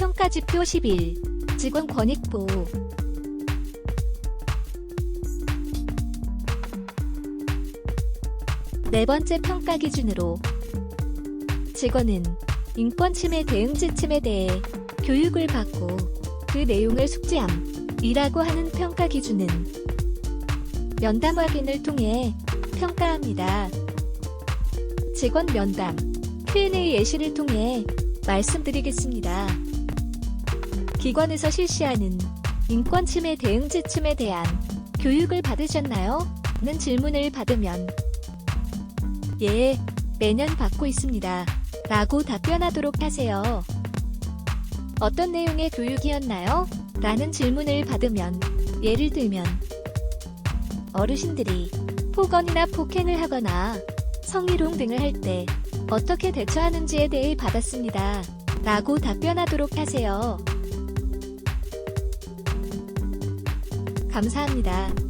평가지표 11. 직원 권익보. 네 번째 평가 기준으로 직원은 인권 침해 대응 지침에 대해 교육을 받고 그 내용을 숙지함이라고 하는 평가 기준은 면담 확인을 통해 평가합니다. 직원 면담 Q&A 예시를 통해 말씀드리겠습니다. 기관에서 실시하는 인권 침해 대응 지침에 대한 교육을 받으셨나요? 는 질문을 받으면 예, 매년 받고 있습니다. 라고 답변하도록 하세요. 어떤 내용의 교육이었나요? 라는 질문을 받으면 예를 들면 어르신들이 폭언이나 폭행을 하거나 성희롱 등을 할 때 어떻게 대처하는지에 대해 받았습니다. 라고 답변하도록 하세요. 감사합니다.